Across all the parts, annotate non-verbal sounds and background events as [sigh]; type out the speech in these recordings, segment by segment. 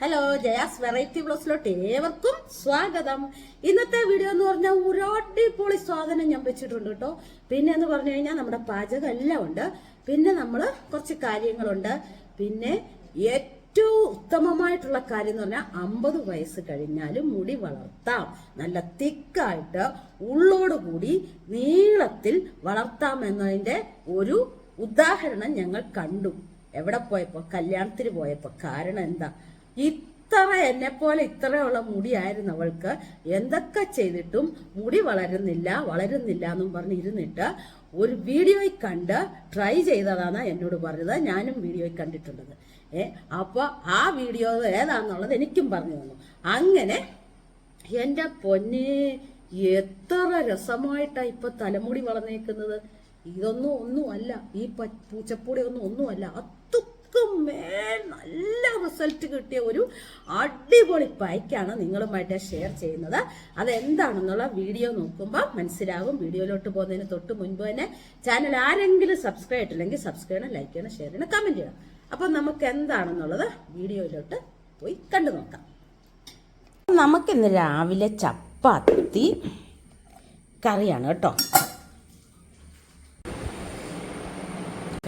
Hello Jaya's variety ബ്ലോസിലോട്ട് ഏവർക്കും സ്വാഗതം. ഇന്നത്തെ വീഡിയോ എന്ന് പറഞ്ഞാൽ ഒരു അടിപൊളി സ്വാഗതം ഞാൻ വെച്ചിട്ടുണ്ട് കേട്ടോ. പിന്നെ എന്ന് പറഞ്ഞു കഴിഞ്ഞാൽ നമ്മുടെ പാചകം എല്ലാം ഉണ്ട്. പിന്നെ നമ്മൾ കുറച്ച് കാര്യങ്ങളുണ്ട്. പിന്നെ ഏറ്റവും ഉത്തമമായിട്ടുള്ള കാര്യം എന്ന് പറഞ്ഞാൽ അമ്പത് വയസ്സ് കഴിഞ്ഞാലും മുടി വളർത്താം. നല്ല തിക്കായിട്ട് ഉള്ളോടുകൂടി നീളത്തിൽ വളർത്താം എന്നതിന്റെ ഒരു ഉദാഹരണം ഞങ്ങൾ കണ്ടു. എവിടെ പോയപ്പോൾ കല്യാണത്തിന് പോയപ്പോൾ കാരണം എന്താ? ഇത്ര എന്നെ പോലെ ഇത്രയുള്ള മുടിയായിരുന്നു അവൾക്ക്. എന്തൊക്കെ ചെയ്തിട്ടും മുടി വളരുന്നില്ല വളരുന്നില്ല എന്നും പറഞ്ഞ് ഇരുന്നിട്ട് ഒരു വീഡിയോയിൽ കണ്ട് ട്രൈ ചെയ്തതാണ് എന്നോട് പറഞ്ഞത്. ഞാനും വീഡിയോയിൽ കണ്ടിട്ടുള്ളത്. ഏ അപ്പൊ ആ വീഡിയോ ഏതാണെന്നുള്ളത് എനിക്കും പറഞ്ഞു തന്നു. അങ്ങനെ എന്റെ പൊന്നെ എത്ര രസമായിട്ടാ ഇപ്പൊ തലമുടി വളർന്നേക്കുന്നത്. ഇതൊന്നും ഒന്നും അല്ല ഈ പൂച്ചപ്പൂടി ഒന്നും ഒന്നുമല്ല. മേൽ നല്ല റിസൾട്ട് കിട്ടിയ ഒരു അടിപൊളി പായ്ക്കാണ് നിങ്ങളുമായിട്ട് ഷെയർ ചെയ്യുന്നത്. അതെന്താണെന്നുള്ള വീഡിയോ നോക്കുമ്പോൾ മനസ്സിലാകും വീഡിയോയിലോട്ട് പോകുന്നതിന് തൊട്ട് മുൻപ് തന്നെ ചാനൽ ആരെങ്കിലും സബ്സ്ക്രൈബ് ചെയ്തിട്ടില്ലെങ്കിൽ സബ്സ്ക്രൈബ് ചെയ്യണം ലൈക്ക് ചെയ്യണം ഷെയർ ചെയ്യണം കമന്റ് ചെയ്യണം. അപ്പൊ നമുക്ക് എന്താണെന്നുള്ളത് വീഡിയോയിലോട്ട് പോയി കണ്ടു നോക്കാം. നമുക്കിന്ന് രാവിലെ ചപ്പാത്തി കറിയാണ് കേട്ടോ.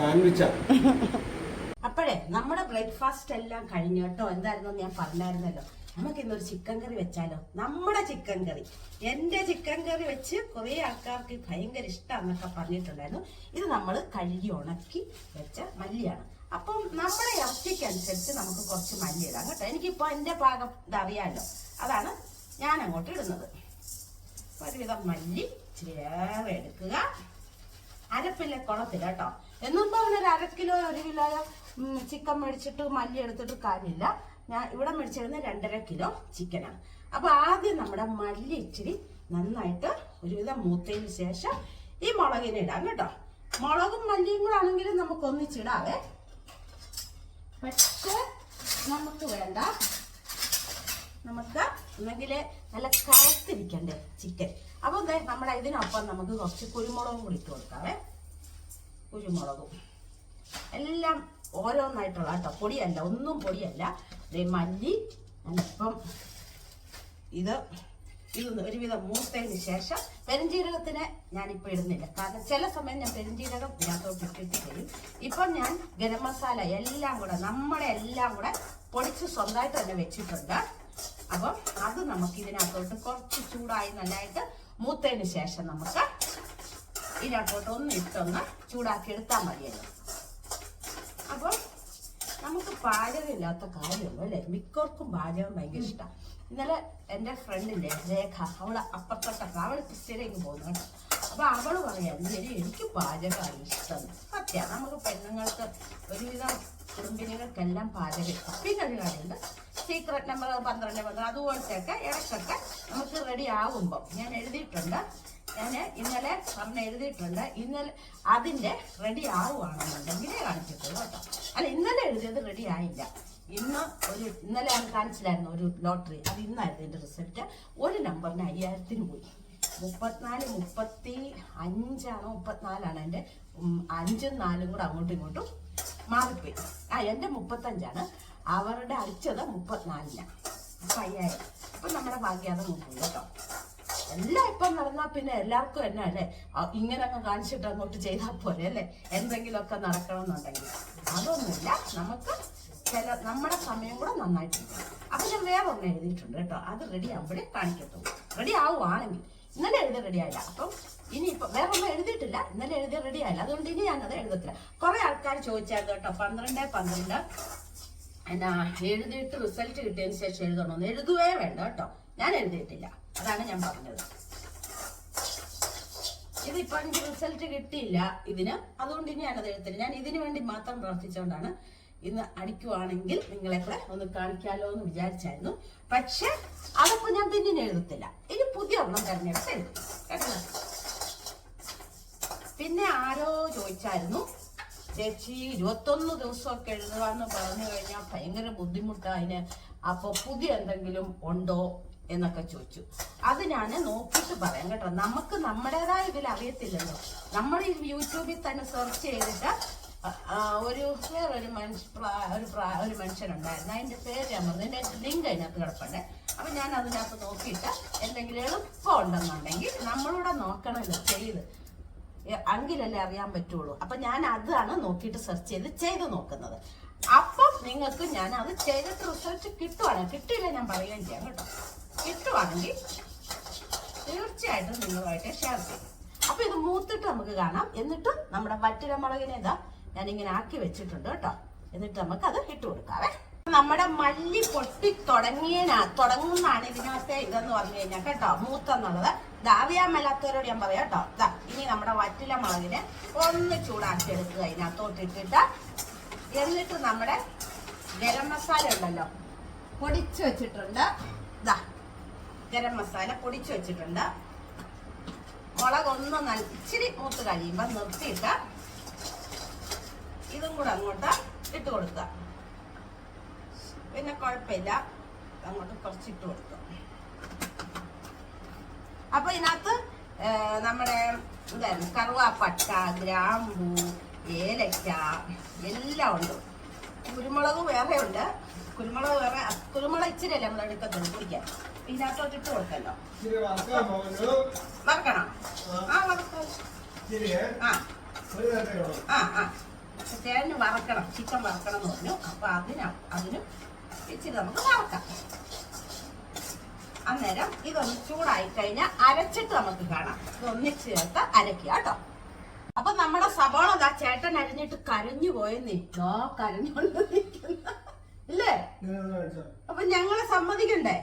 സാൻഡ്വിച്ചാ [laughs] അപ്പോഴേ നമ്മുടെ ബ്രേക്ക്ഫാസ്റ്റ് എല്ലാം കഴിഞ്ഞു കേട്ടോ. എന്തായിരുന്നു ഞാൻ പറഞ്ഞായിരുന്നല്ലോ. നമുക്ക് ഇന്നൊരു ചിക്കൻ കറി വെച്ചാലോ? നമ്മുടെ ചിക്കൻ കറി എന്റെ ചിക്കൻ കറി വെച്ച് കുറെ ആൾക്കാർക്ക് ഭയങ്കര ഇഷ്ടമാണെന്നൊക്കെ പറഞ്ഞിട്ടുണ്ടായിരുന്നു. ഇത് നമ്മൾ കഴുകി ഉണക്കി വെച്ച മല്ലിയാണ്. അപ്പം നമ്മുടെ ഇറച്ചിക്ക് അനുസരിച്ച് നമുക്ക് കുറച്ച് മല്ലി ഇടാം കേട്ടോ. എനിക്കിപ്പോ എന്റെ ഭാഗം ഇതറിയാലോ. അതാണ് ഞാൻ അങ്ങോട്ട് ഇടുന്നത്. ഒരുവിധം മല്ലി ചേർ എടുക്കുക. അരപ്പില്ല കുളത്തില്ല കേട്ടോ. എന്നും പറഞ്ഞൊരു അര കിലോ ഒരു കിലോയോ ചിക്കൻ മേടിച്ചിട്ട് മല്ലി എടുത്തിട്ട് കാര്യമില്ല. ഞാൻ ഇവിടെ മേടിച്ചിരുന്ന രണ്ടര കിലോ ചിക്കനാണ്. അപ്പൊ ആദ്യം നമ്മുടെ മല്ലി ഇച്ചിരി നന്നായിട്ട് ഒരുവിധം മൂത്തതിന് ശേഷം ഈ മുളകിനെ ഇടാം കേട്ടോ. മുളകും മല്ലിയും കൂടെ ആണെങ്കിലും നമുക്ക് ഒന്നിച്ചിടാവേ. പക്ഷെ നമുക്ക് വേണ്ട. നമുക്ക് ഒന്നെങ്കിൽ നല്ല കറുത്തിരിക്കണ്ടേ ചിക്കൻ. അപ്പോൾ നമ്മുടെ ഇതിനൊപ്പം നമുക്ക് കുറച്ച് കുരുമുളകും കൂടി ഇട്ട് കൊടുക്കാവേ. കുരുമുളകും. എല്ലാം ഓരോന്നായിട്ടുള്ള കേട്ടോ. പൊടിയല്ല ഒന്നും പൊടിയല്ല. മല്ലി അല്പം ഇത്. ഇത് ഒരുവിധം മൂത്തതിന് ശേഷം പെരുംജീരകത്തിന് ഞാനിപ്പോൾ ഇടുന്നില്ല. കാരണം ചില സമയം ഞാൻ പെരുംജീരകം ഇതിനകത്തോട്ട് ഇട്ടിട്ട് തരും ഇപ്പം ഞാൻ ഗരം മസാല എല്ലാം കൂടെ നമ്മുടെ എല്ലാം കൂടെ പൊടിച്ച് സ്വന്തമായിട്ട് തന്നെ വെച്ചിട്ടുണ്ട്. അപ്പം അത് നമുക്ക് ഇതിനകത്തോട്ട് കുറച്ച് ചൂടായി നല്ലതായിട്ട് മൂത്തതിന് ശേഷം നമുക്ക് ഇതിനകത്തോട്ട് ഒന്ന് ഇട്ടൊന്ന് ചൂടാക്കി എടുത്താൽ മതിയല്ലോ. അപ്പം നമുക്ക് പാചകമില്ലാത്ത കാര്യമൊന്നും അല്ലേ? മിക്കവർക്കും പാചകം ഭയങ്കര ഇഷ്ടമാണ് ഇന്നലെ എന്റെ ഫ്രണ്ടിന്റെ രേഖ അവൾ അപ്പുറത്തോട്ടൊക്കെ അവൾ ക്രിസ്ത്യയിലേക്ക് പോകുന്നു അപ്പോൾ അപ്പൊ അവൾ പറയാം "എടി, എനിക്ക് പാചകമാണ് ഇഷ്ടം. സത്യം നമുക്ക് പെണ്ണുങ്ങൾക്ക് ഒരുവിധം കുടുംബിനികൾക്കെല്ലാം പാചകം പിന്നെ ഒരു കാര്യമുണ്ട് സീക്രട്ട് നമ്പർ പന്ത്രണ്ട് പന്ത്രണ്ട്. അതുപോലത്തെയൊക്കെ ഇടയ്ക്കൊക്കെ നമുക്ക് റെഡി ആകുമ്പോൾ ഞാൻ എഴുതിയിട്ടുണ്ട്. ഞാൻ ഇന്നലെ പറഞ്ഞ് എഴുതിയിട്ടുണ്ട്. ഇന്നലെ അതിന്റെ റെഡി ആവുകയാണെന്നുണ്ടെങ്കിലേ കാണിച്ചിട്ടുള്ളൂ കേട്ടോ. അല്ല ഇന്നലെ എഴുതിയത് റെഡി ആയില്ല. ഇന്ന് ഒരു ഇന്നലെ ഞാൻ കാണിച്ചില്ലായിരുന്നു ഒരു ലോട്ടറി അത് ഇന്നായിരുന്നു എന്റെ റിസൾട്ട് ഒരു നമ്പറിന് അയ്യായിരത്തിന് പോയി. മുപ്പത്തിനാല് മുപ്പത്തി അഞ്ചാണോ മുപ്പത്തിനാലാണ് എന്റെ അഞ്ചും നാലും കൂടെ അങ്ങോട്ടും ഇങ്ങോട്ടും മാറിപ്പോയി. ആ എന്റെ മുപ്പത്തഞ്ചാണ്. അവരുടെ അടിച്ചത് മുപ്പത്തിനാലിനാണ് അപ്പൊ അയ്യായിരം. അപ്പൊ നമ്മുടെ ഭാഗ്യാതെ നോക്കും കേട്ടോ. എല്ലാം ഇപ്പം നടന്നാൽ പിന്നെ എല്ലാവർക്കും എന്നാ അല്ലേ? ഇങ്ങനെ അങ്ങ് കാണിച്ചിട്ട് അങ്ങോട്ട് ചെയ്താൽ പോലെ അല്ലേ? എന്തെങ്കിലുമൊക്കെ നടക്കണമെന്നുണ്ടെങ്കിൽ. അതൊന്നുമില്ല. നമുക്ക് ചില നമ്മുടെ സമയം കൂടെ നന്നായിട്ടുണ്ട്. അപ്പൊ ഞാൻ വേറെ ഒന്ന് എഴുതിയിട്ടുണ്ട് കേട്ടോ. അത് റെഡി ആകുമ്പോഴേ കാണിക്കത്തുള്ളൂ. റെഡി ആവുകയാണെങ്കിൽ ഇന്നലെ എഴുതി റെഡി ആയില്ല. അപ്പം ഇനി ഇപ്പൊ വേറെ ഒന്നും എഴുതിയിട്ടില്ല. ഇന്നലെ എഴുതി റെഡി ആയില്ല. അതുകൊണ്ട് ഇനി ഞാനത് എഴുതത്തില്ല. കുറെ ആൾക്കാർ ചോദിച്ചായിരുന്നു കേട്ടോ. പന്ത്രണ്ട് പന്ത്രണ്ട്. എന്നാ എഴുതിയിട്ട് റിസൾട്ട് കിട്ടിയതിന് ശേഷം എഴുതണമെന്ന് എഴുതുവേ വേണ്ട കേട്ടോ. ഞാൻ എഴുതിയിട്ടില്ല. അതാണ് ഞാൻ പറഞ്ഞത്. ഇതിപ്പോ എനിക്ക് റിസൾട്ട് കിട്ടിയില്ല ഇതിന്. അതുകൊണ്ട് ഇനി ഞാനത് എഴുത്തില്ല ഞാൻ ഇതിനു വേണ്ടി മാത്രം പ്രവർത്തിച്ചുകൊണ്ടാണ് ഇന്ന് അടിക്കുവാണെങ്കിൽ നിങ്ങളെ കൂടെ ഒന്ന് കാണിക്കാലോ എന്ന് വിചാരിച്ചായിരുന്നു. പക്ഷെ അതൊക്കെ ഞാൻ പിന്നെ എഴുതത്തില്ല. ഇനി പുതിയ ഒന്നും തെരഞ്ഞെടുത്ത് എഴുതും. കേട്ടോ പിന്നെ ആരോ ചോദിച്ചായിരുന്നു ചേച്ചി ഇരുപത്തൊന്ന് ദിവസമൊക്കെ എഴുതുകയെന്ന് പറഞ്ഞു കഴിഞ്ഞാൽ ഭയങ്കര ബുദ്ധിമുട്ടാ അതിന്. അപ്പൊ പുതിയ എന്തെങ്കിലും ഉണ്ടോ? എന്നൊക്കെ ചോദിച്ചു. അത് ഞാൻ നോക്കിയിട്ട് പറയാം കേട്ടോ. നമുക്ക് നമ്മുടേതായ ഇതിൽ അറിയത്തില്ലല്ലോ. നമ്മൾ ഈ യൂട്യൂബിൽ തന്നെ സെർച്ച് ചെയ്തിട്ട് ഒരു വേറൊരു മനുഷ്യ ഒരു ഒരു മനുഷ്യനുണ്ടായിരുന്നു. അതിന്റെ പേര് ഞാൻ പറഞ്ഞു ലിങ്ക് അതിനകത്ത് കിടപ്പുണ്ട്. അപ്പൊ ഞാൻ അതിനകത്ത് നോക്കിയിട്ട് എന്തെങ്കിലും എളുപ്പം ഉണ്ടെന്നുണ്ടെങ്കിൽ നമ്മളിവിടെ നോക്കണമല്ലോ ചെയ്ത്. അങ്കിലല്ലേ അറിയാൻ പറ്റുള്ളൂ. അപ്പൊ ഞാൻ അതാണ് നോക്കിയിട്ട് സെർച്ച് ചെയ്ത് ചെയ്ത് നോക്കുന്നത്. അപ്പം നിങ്ങൾക്ക് ഞാൻ അത് ചെയ്തിട്ട് റിസൾട്ട് കിട്ടുവാണെങ്കിൽ കിട്ടിയില്ല ഞാൻ പറയുകയും ചെയ്യാം കേട്ടോ. കിട്ടുവാണെങ്കിൽ തീർച്ചയായിട്ടും നിങ്ങളുമായിട്ട് ഷെയർ ചെയ്യും. അപ്പൊ ഇത് മൂത്തിട്ട് നമുക്ക് കാണാം. എന്നിട്ട് നമ്മുടെ വറ്റില മുളകിനെ ഇതാ ഇങ്ങനെ ആക്കി വെച്ചിട്ടുണ്ട് കേട്ടോ. എന്നിട്ട് നമുക്ക് അത് ഇട്ട് കൊടുക്കാവേ. നമ്മുടെ മല്ലി പൊട്ടി തുടങ്ങിയനാ തുടങ്ങുന്നതാണ് ഇതിനകത്തെ ഇതെന്ന് പറഞ്ഞു കഴിഞ്ഞാൽ കേട്ടോ മൂത്തെന്നുള്ളത്. മേലാത്തവരോട് ഞാൻ പറയാം കേട്ടോ. ഇനി നമ്മുടെ വറ്റില മുളകിനെ ഒന്ന് ചൂടാക്കി എടുക്കുക ഇതിനകത്തോട്ട് ഇട്ടിട്ട്. എന്നിട്ട് നമ്മുടെ ഗരം മസാല ഉണ്ടല്ലോ പൊടിച്ചു വെച്ചിട്ടുണ്ട്. ഇതാ ഗരം മസാല പൊടിച്ചു വെച്ചിട്ടുണ്ട്. മുളക് ഒന്ന് നല്ല ഇച്ചിരി മൂത്ത് കഴിയുമ്പോൾ നിർത്തിയിട്ട് ഇതും കൂടെ അങ്ങോട്ട് ഇട്ട് കൊടുക്കുക. പിന്നെ കുഴപ്പമില്ല അങ്ങോട്ട് കുറച്ചിട്ട് കൊടുക്കുക. അപ്പൊ ഇതിനകത്ത് നമ്മുടെ എന്തായിരുന്നു കറുവാപ്പട്ട ഗ്രാമ്പൂ ഏലക്ക എല്ലാം ഉണ്ട്. കുരുമുളക് വേറെ ഉണ്ട്. കുരുമുളക് വേറെ കുരുമുളക് ഇച്ചിരി അല്ലേ നമ്മൾ എടുക്കത്തുള്ളൂ? കുടിക്കാൻ ഇതിനകത്തോട്ട് ഇട്ട് കൊടുക്കല്ലോ. വറക്കണം. ആ. വറക്കാം ആ. ആ ആ. തേന് വറക്കണം. ചിക്കൻ വറക്കണം എന്ന് പറഞ്ഞു. അപ്പൊ അതിനാ അതിനും ഇച്ചിരി നമുക്ക് വറക്കാം. അന്നേരം ഇതൊന്ന് ചൂടായി കഴിഞ്ഞാൽ അരച്ചിട്ട് നമുക്ക് കാണാം. ഇതൊന്നിച്ച് ചേർത്ത് അരക്കുക കേട്ടോ. അപ്പൊ നമ്മുടെ സവാള ദാ ചേട്ടൻ അരിഞ്ഞിട്ട് കരഞ്ഞു പോയെന്നേ ദാ കരഞ്ഞോണ്ട് നിൽക്കുന്ന. ഇല്ലേ. അപ്പൊ ഞങ്ങളെ സമ്മതിക്കണ്ടേ?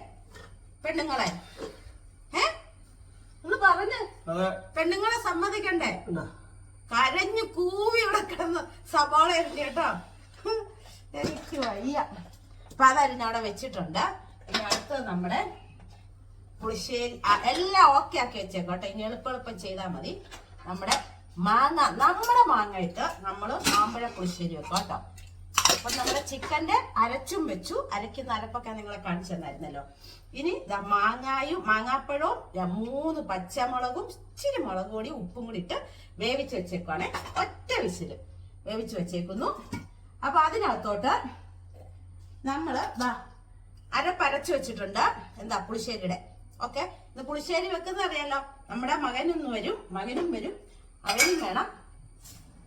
പെണ്ണുങ്ങളെ. ഏ? നമ്മൾ പറഞ്ഞ്. പെണ്ണുങ്ങളെ സമ്മതിക്കണ്ടേ? കരഞ്ഞു കൂവി ഇവിടെ കിടന്ന് സവാള അരിഞ്ഞു കേട്ടോ. എനിക്ക് വയ്യ. അപ്പൊ അതരിഞ്ഞവിടെ വെച്ചിട്ടുണ്ട്. ഇനി അടുത്തത് നമ്മുടെ പുളിശ്ശേരി. എല്ലാം ഓക്കെ ആക്കി വെച്ചേക്കോട്ടെ ഇനി എളുപ്പം എളുപ്പം ചെയ്താൽ മതി. നമ്മുടെ മാങ്ങ നമ്മുടെ മാങ്ങയിട്ട് നമ്മൾ മാമ്പഴ പുളിശ്ശേരി വെക്കാം കേട്ടോ. അപ്പൊ നമ്മുടെ ചിക്കന്റെ അരച്ചും വെച്ചു. അരയ്ക്കുന്ന അരപ്പൊക്കെ നിങ്ങളെ കാണിച്ചു തന്നായിരുന്നല്ലോ. ഇനി മാങ്ങായും മാങ്ങാപ്പഴവും മൂന്ന് പച്ചമുളകും ഇച്ചിരി മുളക് പൊടി ഉപ്പും കൂടി ഇട്ട് വേവിച്ച് വെച്ചേക്കുവാണേ. ഒറ്റ വിസിൽ വേവിച്ച് വെച്ചേക്കുന്നു. അപ്പൊ അതിനകത്തോട്ട് നമ്മൾ അരപ്പരച്ചു വെച്ചിട്ടുണ്ട്. എന്താ പുളിശ്ശേരിയുടെ? ഓക്കെ? ഇത് പുളിശ്ശേരി വെക്കുന്നത് അറിയാലോ. നമ്മുടെ മകനൊന്ന് വരും മകനും വരും. അവനും വേണം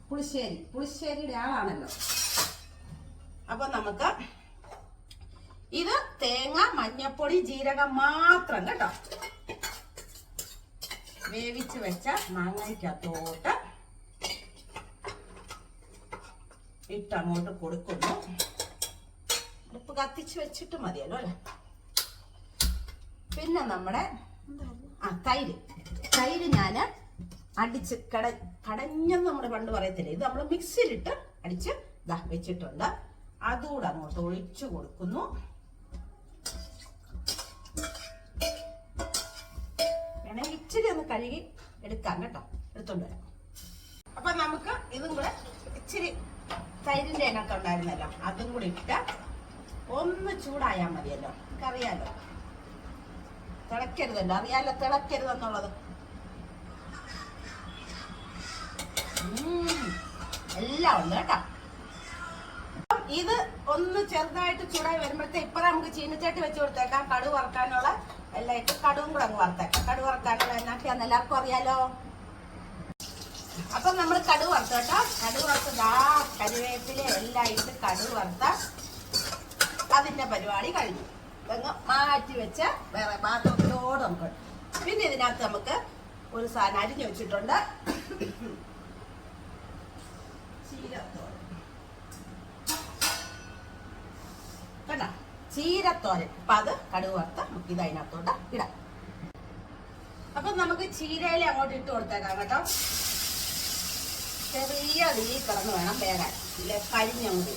പുളിശ്ശേരി. പുളിശ്ശേരിയുടെ ആളാണല്ലോ. അപ്പൊ നമുക്ക് ഇത് തേങ്ങ മഞ്ഞപ്പൊടി ജീരകം മാത്രം കേട്ടോ. വേവിച്ച് വെച്ച മാങ്ങയ്ക്കകത്തോട്ട് ഇട്ടങ്ങോട്ട് കൊടുക്കുന്നു. ഉപ്പ് കത്തിച്ച് വെച്ചിട്ട് മതിയല്ലോ അല്ലേ? പിന്നെ നമ്മുടെ ആ തൈര്. തൈര് ഞാൻ അടിച്ച് കട കടഞ്ഞെന്ന് നമ്മൾ പണ്ട് പറയത്തില്ല? ഇത് നമ്മൾ മിക്സിയിലിട്ട് അടിച്ച് ഇതാ വെച്ചിട്ടുണ്ട്. അതുകൂടെ അങ്ങോട്ട് ഒഴിച്ചു കൊടുക്കുന്നു. വേണമെങ്കിൽ ഇച്ചിരി ഒന്ന് കഴുകി എടുക്കാം കേട്ടോ. എടുത്തോണ്ട് വരാം. അപ്പൊ നമുക്ക് ഇതും കൂടെ ഇച്ചിരി തൈരിന്റെ അതിനകത്തുണ്ടായിരുന്നല്ലോ അതും കൂടി ഇട്ട് ഒന്ന് ചൂടായാൽ മതിയല്ലോ. നമുക്കറിയാലോ തിളക്കരുതല്ലോ. അറിയാലോ തിളക്കരുതെന്നുള്ളത്. എല്ലാം ഉണ്ട് കേട്ടോ. ഇത് ഒന്ന് ചെറുതായിട്ട് ചൂടായി വരുമ്പോഴത്തെ ഇപ്പൊ നമുക്ക് ചീനച്ചട്ടി വെച്ച് കൊടുത്തേക്കാം. കടു വറക്കാനുള്ള എല്ലാം ഇട്ട് കടുവും കൂടെ അങ്ങ് വറുത്തേക്കാം. കടു വറക്കാനുള്ള എന്നാക്കിയാന്ന് എല്ലാവർക്കും അറിയാലോ. അപ്പൊ നമ്മൾ കടു വറുത്ത കേട്ടോ. കടു വറുത്ത് ദാ കരുവേപ്പില എല്ലാം ഇട്ട് കടു വറുത്ത അതിന്റെ പരിപാടി കഴിഞ്ഞു. ഇതങ്ങ് മാറ്റി വെച്ച വേറെ പാത്രത്തിലോട് നമുക്ക്. പിന്നെ ഇതിനകത്ത് നമുക്ക് ഒരു സാധനം അരിഞ്ഞു വെച്ചിട്ടുണ്ട്. ചീരത്തോരൻ. അപ്പൊ അത് കടുക് വറുത്ത് നമുക്ക് ഇത് അതിനകത്തോട്ട് ഇടാം. അപ്പൊ നമുക്ക് ചീരയില അങ്ങോട്ട് ഇട്ട് കൊടുത്തേക്കാം കേട്ടോ. ചെറിയ തീ കിടന്ന് വേണം വേകാൻ. ഇല്ല? കരിഞ്ഞങ്ങോട്ട്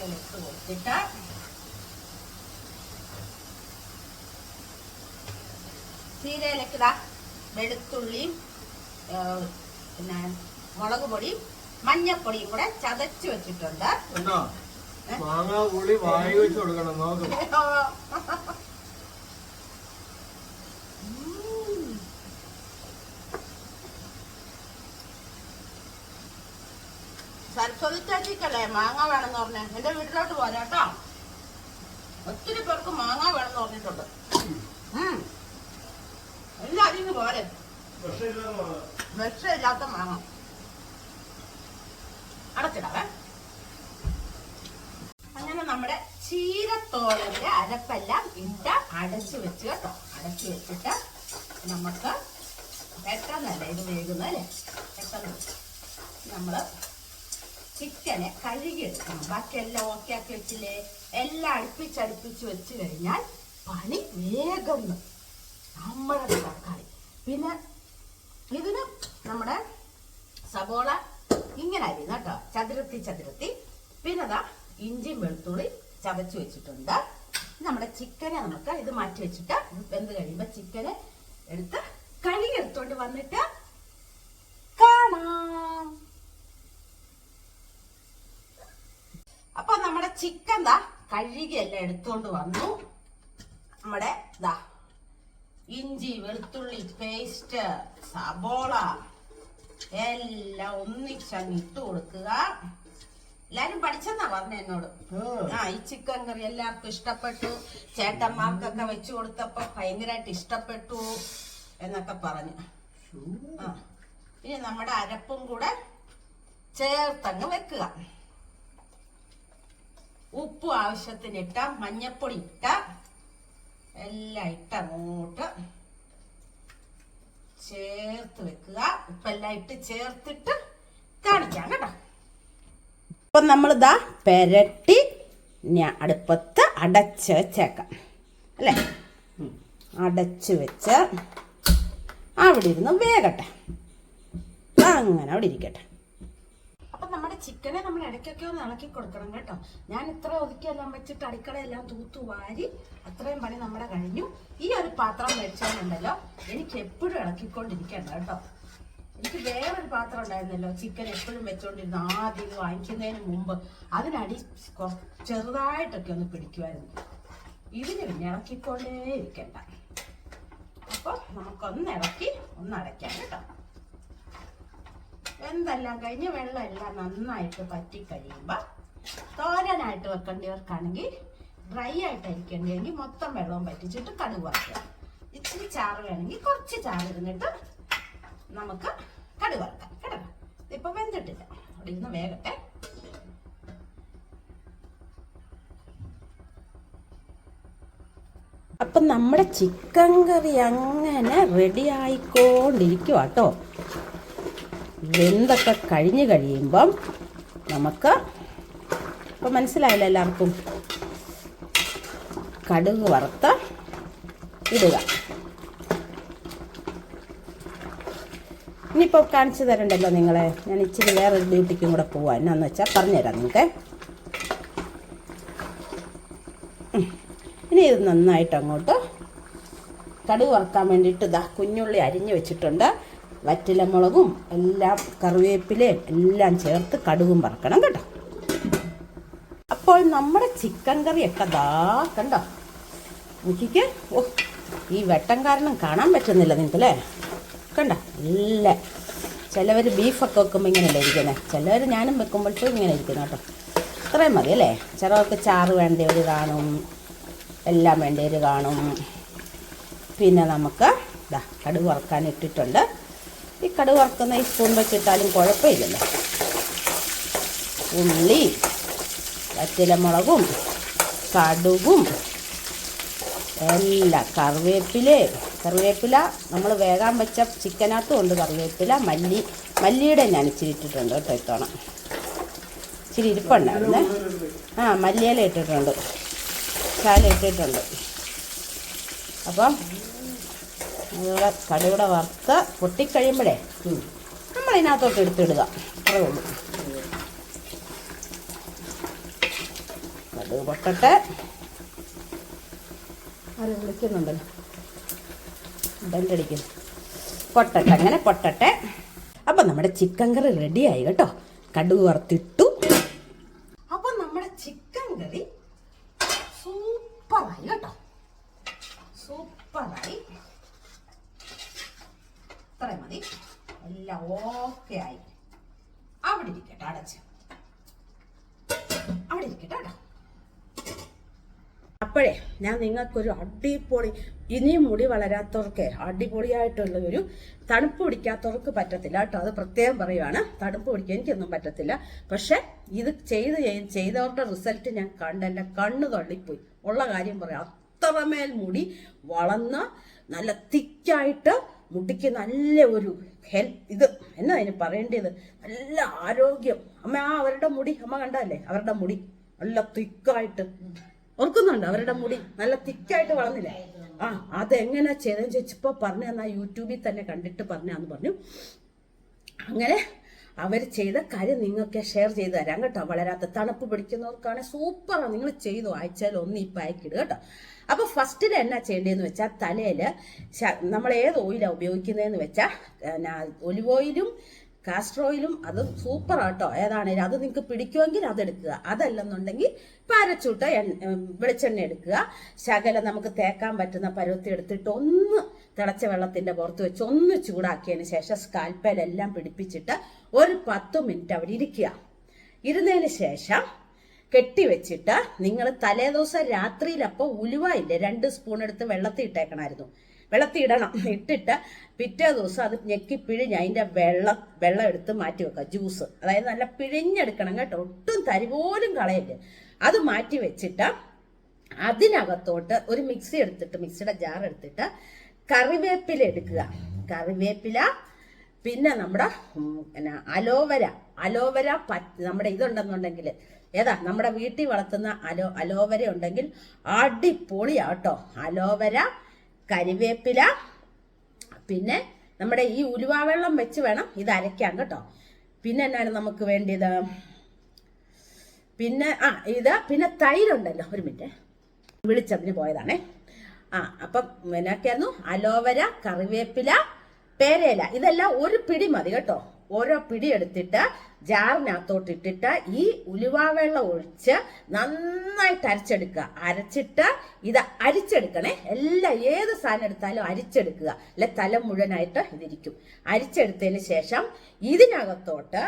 ചീരയിലിട്ട് കൊടുത്തിട്ട് ചീരയിലേക്ക് ഇതാ വെളുത്തുള്ളിയും പിന്നെ മുളക് പൊടിയും മഞ്ഞപ്പൊടിയും കൂടെ ചതച്ചു വെച്ചിട്ടുണ്ട്. മാങ്ങ പുളി വായി വെച്ച് കൊടുക്കണം നോക്ക്. ചേച്ചിക്കല്ലേ മാങ്ങ വേണമെന്ന് പറഞ്ഞേ. എന്റെ വീട്ടിലോട്ട് പോരാട്ടോ ഒത്തിരി പേർക്ക് മാങ്ങ വേണമെന്ന് പറഞ്ഞിട്ടുണ്ട്. ഉം. അതിന് പോരെ. വിഷമില്ലാത്ത മാങ്ങ. അടച്ചിടാവേ. അങ്ങനെ നമ്മുടെ ചീരത്തോളന്റെ അരപ്പെല്ലാം ഇട്ട് അടച്ചു വെച്ച് കേട്ടോ. അടച്ചു വെച്ചിട്ട് നമുക്ക് പെട്ടെന്നല്ലേ ഇത് വേകുന്നത് അല്ലേ? പെട്ടെന്ന് നമ്മൾ ചിക്കനെ കഴുകിയെടുക്കണം. ബാക്കിയെല്ലാം ഓക്കെ ആക്കി വെച്ചില്ലേ? എല്ലാം അടുപ്പിച്ചടുപ്പിച്ച് വെച്ച് കഴിഞ്ഞാൽ പണി വേഗം നമ്മുടെ തക്കാളി. പിന്നെ ഇതിന് നമ്മുടെ സബോള ഇങ്ങനെ അരിയുന്ന കേട്ടോ ചതുരത്തി ചതുരത്തി. പിന്നെ അതാ ഇഞ്ചിയും വെളുത്തുള്ളി ചതച്ച് വെച്ചിട്ടുണ്ട്. നമ്മുടെ ചിക്കനെ നമുക്ക് ഇത് മാറ്റി വെച്ചിട്ട് വെന്ത് കഴിയുമ്പോൾ ചിക്കനെ എടുത്ത് കഴുകി എടുത്തോണ്ട് വന്നിട്ട് കാണാം അപ്പൊ നമ്മുടെ ചിക്കൻ ദാ കഴുകിയെല്ലാം എടുത്തോണ്ട് വന്നു. നമ്മുടെ ദാ ഇഞ്ചി വെളുത്തുള്ളി പേസ്റ്റ് സബോള എല്ലാം ഒന്നിച്ചങ്ങ് ഇട്ട് കൊടുക്കുക. എല്ലാരും പഠിച്ചെന്നാ പറഞ്ഞ എന്നോട്? ആ. ഈ ചിക്കൻ കറി എല്ലാവർക്കും ഇഷ്ടപ്പെട്ടു. ചേട്ടന്മാർക്കൊക്കെ വെച്ചു കൊടുത്തപ്പോ ഭയങ്കരമായിട്ട് ഇഷ്ടപ്പെട്ടു എന്നൊക്കെ പറഞ്ഞു. ആ. ഇനി നമ്മുടെ അരപ്പും കൂടെ ചേർത്തങ്ങ് വെക്കുക. ഉപ്പ് ആവശ്യത്തിന് ഇട്ട മഞ്ഞപ്പൊടി ഇട്ട എല്ലാം ഇട്ട് അങ്ങോട്ട് ചേർത്ത് വെക്കുക. ഉപ്പെല്ലാം ഇട്ട് ചേർത്തിട്ട് കാണിക്കാം കേട്ടോ. അപ്പൊ നമ്മളിതാ പെരട്ടി അടുപ്പത്ത് അടച്ച് വെച്ചേക്കാം. അല്ലേ? അടച്ച് വെച്ച് അവിടെ ഇരുന്ന് വേകട്ടെ. അങ്ങനെ അവിടെ ഇരിക്കട്ടെ. അപ്പൊ നമ്മുടെ ചിക്കനെ നമ്മൾ ഇടയ്ക്കൊക്കെ ഒന്ന് ഇളക്കി കൊടുക്കണം കേട്ടോ. ഞാൻ ഇത്ര ഒതുക്കിയെല്ലാം വെച്ചിട്ട് അടുക്കളയെല്ലാം തൂത്തു വാരി അത്രയും പണി നമ്മുടെ കഴിഞ്ഞു. ഈ ഒരു പാത്രം വെച്ചാലുണ്ടല്ലോ എനിക്ക് എപ്പോഴും ഇളക്കിക്കൊണ്ടിരിക്കണ്ട കേട്ടോ. എനിക്ക് വേറൊരു പാത്രം ഉണ്ടായിരുന്നല്ലോ. ചിക്കൻ എപ്പോഴും വെച്ചോണ്ടിരുന്ന ആദ്യം വാങ്ങിക്കുന്നതിന് മുമ്പ്. അതിനടി ചെറുതായിട്ടൊക്കെ ഒന്ന് പിടിക്കുമായിരുന്നു ഇതിന് പിന്നെ ഇളക്കിക്കൊണ്ടേ ഇരിക്കണ്ട അപ്പൊ നമുക്കൊന്ന് ഇളക്കി ഒന്ന് അടയ്ക്കാം കേട്ടോ. എന്തെല്ലാം കഴിഞ്ഞ് വെള്ളം എല്ലാം നന്നായിട്ട് പറ്റി കഴിയുമ്പോൾ തോരനായിട്ട് വെക്കേണ്ടവർക്കാണെങ്കിൽ ഡ്രൈ ആയിട്ട് അരിക്കേണ്ടതെങ്കിൽ മൊത്തം വെള്ളവും പറ്റിച്ചിട്ട് കടുക് വറുക്കുക. ഇച്ചിരി ചാറ് വേണമെങ്കിൽ കുറച്ച് ചാറ് ഇരുന്നിട്ട് നമുക്ക് കടുക് വറുക്കാം കേട്ടോ. ഇപ്പൊ വെന്തിട്ടില്ല. അവിടെ ഇരുന്ന് വേഗട്ടെ അപ്പം നമ്മുടെ ചിക്കൻ കറി അങ്ങനെ റെഡി ആയിക്കൊണ്ടിരിക്കുക കേട്ടോ വെന്തൊക്കെ കഴിഞ്ഞ് കഴിയുമ്പം നമുക്ക് ഇപ്പം മനസ്സിലായില്ല എല്ലാവർക്കും? കടുക് വറുത്ത് ഇടുക. ഇനിയിപ്പോൾ കാണിച്ചു തരണ്ടല്ലോ നിങ്ങളെ. ഞാൻ ഇച്ചിരി വേറെ ഡ്യൂട്ടിക്കും കൂടെ പോവാം. എന്നാന്ന് വെച്ചാൽ പറഞ്ഞുതരാം നിങ്ങൾക്ക് ഇനി ഇത് നന്നായിട്ട് അങ്ങോട്ട് കടുക് വറുക്കാൻ വേണ്ടിയിട്ട് ഇതാ കുഞ്ഞുള്ളി അരിഞ്ഞു വെച്ചിട്ടുണ്ട്. വറ്റിലമുളകും എല്ലാം കറിവേപ്പിലയും എല്ലാം ചേർത്ത് കടുകും വറക്കണം കേട്ടോ. അപ്പോൾ നമ്മുടെ ചിക്കൻ കറിയൊക്കെ ദാ കണ്ടോ? നോക്കിക്ക് ഓ ഈ വെട്ടം കാരണം കാണാൻ പറ്റുന്നില്ല നിങ്ങൾക്ക് അല്ലേ കണ്ട? നല്ല ചിലവർ ബീഫൊക്കെ വെക്കുമ്പോൾ ഇങ്ങനെയല്ലേ ഇരിക്കുന്നത് ചിലവർ ഞാനും വെക്കുമ്പോഴത്തേക്കും ഇങ്ങനെ ഇരിക്കുന്നു കേട്ടോ. ഇത്രയും മതി അല്ലേ? ചിലവർക്ക് ചാറ് വേണ്ടവർ കാണും എല്ലാം വേണ്ടവർ കാണും. പിന്നെ നമുക്ക് ഇതാ കടുക് വറക്കാൻ ഇട്ടിട്ടുണ്ട്. ഈ കടുക് വറുക്കുന്ന ഈ സ്പൂൺ വെച്ചിട്ടാലും കുഴപ്പമില്ലല്ലോ. ഉള്ളി വറ്റലമുളകും കടുകും എല്ലാം കറിവേപ്പില. കറിവേപ്പില നമ്മൾ വേകാൻ വെച്ച ചിക്കനകത്തും ഉണ്ട് കറിവേപ്പില മല്ലി. മല്ലിയുടെ ഞാൻ ഇച്ചിരി ഇട്ടിട്ടുണ്ട് കേട്ടോ ഇത്തവണ. ഇച്ചിരി ഇരിപ്പുണ്ടായിരുന്നേ ആ മല്ലിയില ഇട്ടിട്ടുണ്ട്. ശാല ഇട്ടിട്ടുണ്ട്. അപ്പം അതുകൂടെ കടുകട വറുത്ത പൊട്ടിക്കഴിയുമ്പോഴേ നമ്മൾ ഇതിനകത്തോട്ട് എടുത്തിടുക. അത്രേ ഉള്ളൂ. കടുക് പൊട്ടട്ടെ. ആരും വിളിക്കുന്നുണ്ടല്ലോ. ബെല്ലടിക്കുന്നു. പൊട്ടട്ടെ അങ്ങനെ പൊട്ടട്ടെ. അപ്പം നമ്മുടെ ചിക്കൻ കറി റെഡിയായി കേട്ടോ. കടുക് വറുത്തിട്ടു അപ്പം നമ്മുടെ ചിക്കൻ കറി സൂപ്പറായി കേട്ടോ സൂപ്പറായി ഇത്രയും മതി എല്ലാം ഓക്കെ ആയി അവിടെ ഇരിക്കട്ടെ അടച്ച് അപ്പോഴേ ഞാൻ നിങ്ങൾക്കൊരു അടിപൊളി ഇനിയും മുടി വളരാത്തവർക്ക് അടിപൊളിയായിട്ടുള്ള ഒരു തണുപ്പ് പിടിക്കാത്തവർക്ക് പറ്റത്തില്ല കേട്ടോ. അത് പ്രത്യേകം പറയുവാണ്. തണുപ്പ് പിടിക്കാൻ എനിക്കൊന്നും പറ്റത്തില്ല. പക്ഷെ ഇത് ചെയ്ത് ചെയ്- ചെയ്തവരുടെ റിസൾട്ട് ഞാൻ കണ്ട് എന്റെ കണ്ണ് തള്ളിപ്പോയി. ഉള്ള കാര്യം പറയാം. അത്രമേൽ മുടി വളർന്ന് നല്ല തിക്കായിട്ട് മുടിക്ക് നല്ല ഒരു ഹെൽ ഇത് എന്നാ അതിന് പറയേണ്ടത്? നല്ല ആരോഗ്യം. അമ്മ ആ അവരുടെ മുടി അമ്മ കണ്ടല്ലേ അവരുടെ മുടി നല്ല തിക്കായിട്ട് ഓർക്കുന്നുണ്ട് അവരുടെ മുടി നല്ല തിക്കായിട്ട് വളർന്നില്ലേ? ആ അതെങ്ങനെ ചെയ്തെന്ന് ചോദിച്ചപ്പോ പറഞ്ഞു തന്നാ യൂട്യൂബിൽ തന്നെ കണ്ടിട്ട് പറഞ്ഞാന്ന് പറഞ്ഞു. അങ്ങനെ അവർ ചെയ്ത കാര്യം നിങ്ങൾക്ക് ഷെയർ ചെയ്ത് തരാം കേട്ടോ. വളരാത്ത തണുപ്പ് പിടിക്കുന്നവർക്കാണ് സൂപ്പറാണ് നിങ്ങൾ ചെയ്തു ആഴ്ചയിൽ ഒന്ന് ഈ പാക്കിടുക കേട്ടോ. അപ്പൊ ഫസ്റ്റിൽ എന്നാ ചെയ്യേണ്ടതെന്ന് വെച്ചാൽ തലയിൽ നമ്മൾ ഏത് ഓയിലാണ് ഉപയോഗിക്കുന്നതെന്ന് വെച്ചാൽ ഒലിവ് ഓയിലും കാസ്റ്റർ ഓയിലും അത് സൂപ്പർ ആട്ടോ. ഏതാണേലും അത് നിങ്ങൾക്ക് പിടിക്കുമെങ്കിൽ അതെടുക്കുക അതല്ലെന്നുണ്ടെങ്കിൽ പാരച്ചൂട്ട എണ്ണ വെളിച്ചെണ്ണ എടുക്കുക. ശകല നമുക്ക് തേക്കാൻ പറ്റുന്ന പരുവത്തി എടുത്തിട്ട് ഒന്ന് തിളച്ച വെള്ളത്തിന്റെ പുറത്ത് വെച്ച് ഒന്ന് ചൂടാക്കിയതിന് ശേഷം സ്കാൽപ്പേലെല്ലാം പിടിപ്പിച്ചിട്ട് ഒരു പത്ത് മിനിറ്റ് അവിടെ ഇരിക്കുക. ഇരുന്നതിന് ശേഷം കെട്ടിവെച്ചിട്ട് നിങ്ങൾ തലേദിവസം രാത്രിയിൽ അപ്പോൾ ഉലുവ രണ്ട് സ്പൂൺ എടുത്ത് വെള്ളത്തിൽ ഇട്ടേക്കണമായിരുന്നു. വെള്ളത്തിൽ ഇടണം ഇട്ടിട്ട് പിറ്റേ ദിവസം അത് ഞെക്കി പിഴിഞ്ഞ് അതിന്റെ വെള്ളം വെള്ളം എടുത്ത് മാറ്റി വെക്കുക. ജ്യൂസ്. അതായത് നല്ല പിഴിഞ്ഞെടുക്കണം കേട്ടോ. ഒട്ടും തരി പോലും കളയല്ലേ അത് മാറ്റി വെച്ചിട്ട് അതിനകത്തോട്ട് ഒരു മിക്സി എടുത്തിട്ട് മിക്സിയുടെ ജാർ എടുത്തിട്ട് കറിവേപ്പില എടുക്കുക. കറിവേപ്പില പിന്നെ നമ്മുടെ പിന്നെ അലോവര. അലോവര നമ്മുടെ ഇതുണ്ടെന്നുണ്ടെങ്കിൽ ഏതാ നമ്മുടെ വീട്ടിൽ വളർത്തുന്ന അലോ അലോവര ഉണ്ടെങ്കിൽ അടിപൊളിയാട്ടോ അലോവര കരിവേപ്പില പിന്നെ നമ്മുടെ ഈ ഉലുവാവെള്ളം വെച്ച് വേണം ഇത് അരയ്ക്കാൻ കേട്ടോ. പിന്നെ എന്നാണ് നമുക്ക് വേണ്ടിയത്? പിന്നെ ആ ഇത് പിന്നെ തൈരുണ്ടല്ലോ ഒരു മിനിറ്റ്. വിളിച്ചതിന് പോയതാണേ. ആ അപ്പം എന്നൊക്കെയായിരുന്നു അലോവര കറിവേപ്പില പേരയില. ഇതെല്ലാം ഒരു പിടി മതി കേട്ടോ. ഓരോ പിടിയെടുത്തിട്ട് ജാറിനകത്തോട്ട് ഇട്ടിട്ട് ഈ ഉലുവാവെള്ളം ഒഴിച്ച് നന്നായിട്ട് അരച്ചെടുക്കുക. അരച്ചിട്ട് ഇത് അരിച്ചെടുക്കണേ. എല്ലാം ഏത് സാധനം എടുത്താലും അരിച്ചെടുക്കുക. അല്ലെ തല മുഴുവനായിട്ട് ഇതിരിക്കും. അരിച്ചെടുത്തതിന് ശേഷം ഇതിനകത്തോട്ട്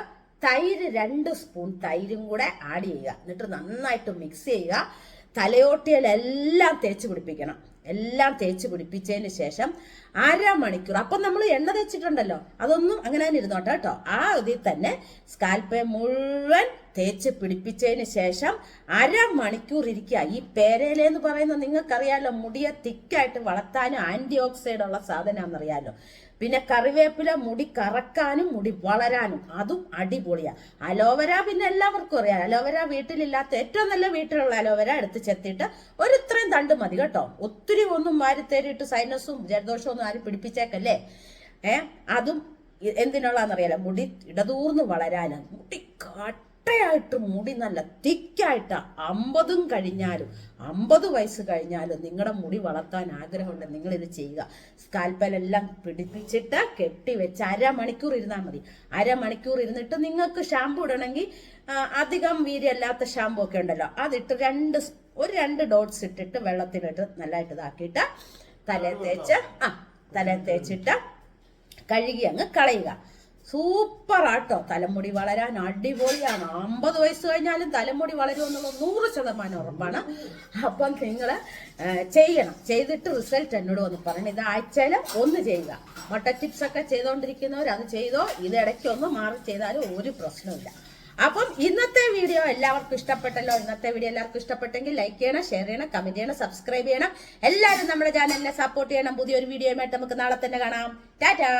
തൈര് രണ്ട് സ്പൂൺ തൈരും കൂടെ ആഡ് ചെയ്യുക. എന്നിട്ട് നന്നായിട്ട് മിക്സ് ചെയ്യുക. തലയോട്ടിയിലെല്ലാം തേച്ച് പിടിപ്പിക്കണം. എല്ലാം തേച്ച് പിടിപ്പിച്ചതിന് ശേഷം അരമണിക്കൂർ അപ്പം നമ്മൾ എണ്ണ തേച്ചിട്ടുണ്ടല്ലോ. അതൊന്നും അങ്ങനെ തന്നെ ഇരുന്നോട്ടെ കേട്ടോ. ആ ഇതിൽ തന്നെ സ്കാൽപ്പെ മുഴുവൻ തേച്ച് പിടിപ്പിച്ചതിന് ശേഷം അരമണിക്കൂർ ഇരിക്കുക. ഈ പേരയില എന്ന് പറയുന്നത് നിങ്ങൾക്കറിയാലോ മുടിയെ തിക്കായിട്ട് വളർത്താനും ആന്റി ഓക്സൈഡ് ഉള്ള സാധനമാണെന്നറിയാലോ. പിന്നെ കറിവേപ്പില മുടി കറക്കാനും മുടി വളരാനും. അതും അടിപൊളിയാ. അലോവര പിന്നെ എല്ലാവർക്കും അറിയാം. അലോവര വീട്ടിലില്ലാത്ത ഏറ്റവും നല്ല വീട്ടിലുള്ള അലോവര എടുത്ത് ചെത്തിയിട്ട് ഒരു ഇത്രയും തണ്ട് മതി കേട്ടോ. ഒത്തിരി ഒന്നും വാരിത്തേരിയിട്ട് സൈനസും ജലദോഷവും ഒന്നും ആരും പിടിപ്പിച്ചേക്കല്ലേ? ഏ? അതും എന്തിനുള്ളതെന്നറിയാലോ മുടി ഇടതൂർന്ന് വളരാനും. മുടി കട്ടയായിട്ട് മുടി നല്ല തിക്കായിട്ട് അമ്പതും കഴിഞ്ഞാലും അമ്പത് വയസ്സ് കഴിഞ്ഞാലും നിങ്ങളുടെ മുടി വളർത്താൻ ആഗ്രഹമുണ്ട്. നിങ്ങൾ ഇത് ചെയ്യുക. സ്കാൽപ്പലെല്ലാം പിടിപ്പിച്ചിട്ട് കെട്ടി വെച്ച് അരമണിക്കൂർ ഇരുന്നാൽ മതി. അരമണിക്കൂർ ഇരുന്നിട്ട് നിങ്ങൾക്ക് ഷാമ്പു ഇടണമെങ്കിൽ അധികം വീര്യല്ലാത്ത ഷാമ്പു ഒക്കെ ഉണ്ടല്ലോ അതിട്ട് രണ്ട് ഒരു രണ്ട് ഡോട്ട്സ് ഇട്ടിട്ട് വെള്ളത്തിലിട്ട് നല്ലതായിട്ട് ഇതാക്കിയിട്ട് തലേ തേച്ച് ആ തലേ തേച്ചിട്ട് കഴുകി അങ്ങ് കളയുക. സൂപ്പർ ആട്ടോ തലമുടി വളരാൻ അടിപൊളിയാണ്. അമ്പത് വയസ്സ് കഴിഞ്ഞാലും തലമുടി വളരും എന്നുള്ളത് നൂറ് ശതമാനം ഉറപ്പാണ്. അപ്പം നിങ്ങൾ ചെയ്യണം. ചെയ്തിട്ട് റിസൾട്ട് എന്നോട് വന്ന് പറയണം. ഇത് ആഴ്ചയിൽ ഒന്ന് ചെയ്യുക. മട്ട ടിപ്സ് ഒക്കെ ചെയ്തുകൊണ്ടിരിക്കുന്നവർ അത് ചെയ്തോ ഇത് ഇടയ്ക്ക് ഒന്ന് മാറി ചെയ്താലും ഒരു പ്രശ്നമില്ല അപ്പം ഇന്നത്തെ വീഡിയോ എല്ലാവർക്കും ഇഷ്ടപ്പെട്ടല്ലോ. ഇന്നത്തെ വീഡിയോ എല്ലാവർക്കും ഇഷ്ടപ്പെട്ടെങ്കിൽ ലൈക്ക് ചെയ്യണം ഷെയർ ചെയ്യണം കമന്റ് ചെയ്യണം സബ്സ്ക്രൈബ് ചെയ്യണം. എല്ലാവരും നമ്മുടെ ചാനലിനെ സപ്പോർട്ട് ചെയ്യണം. പുതിയൊരു വീഡിയോയുമായിട്ട് നമുക്ക് നാളെ തന്നെ കാണാം. ടാറ്റാ!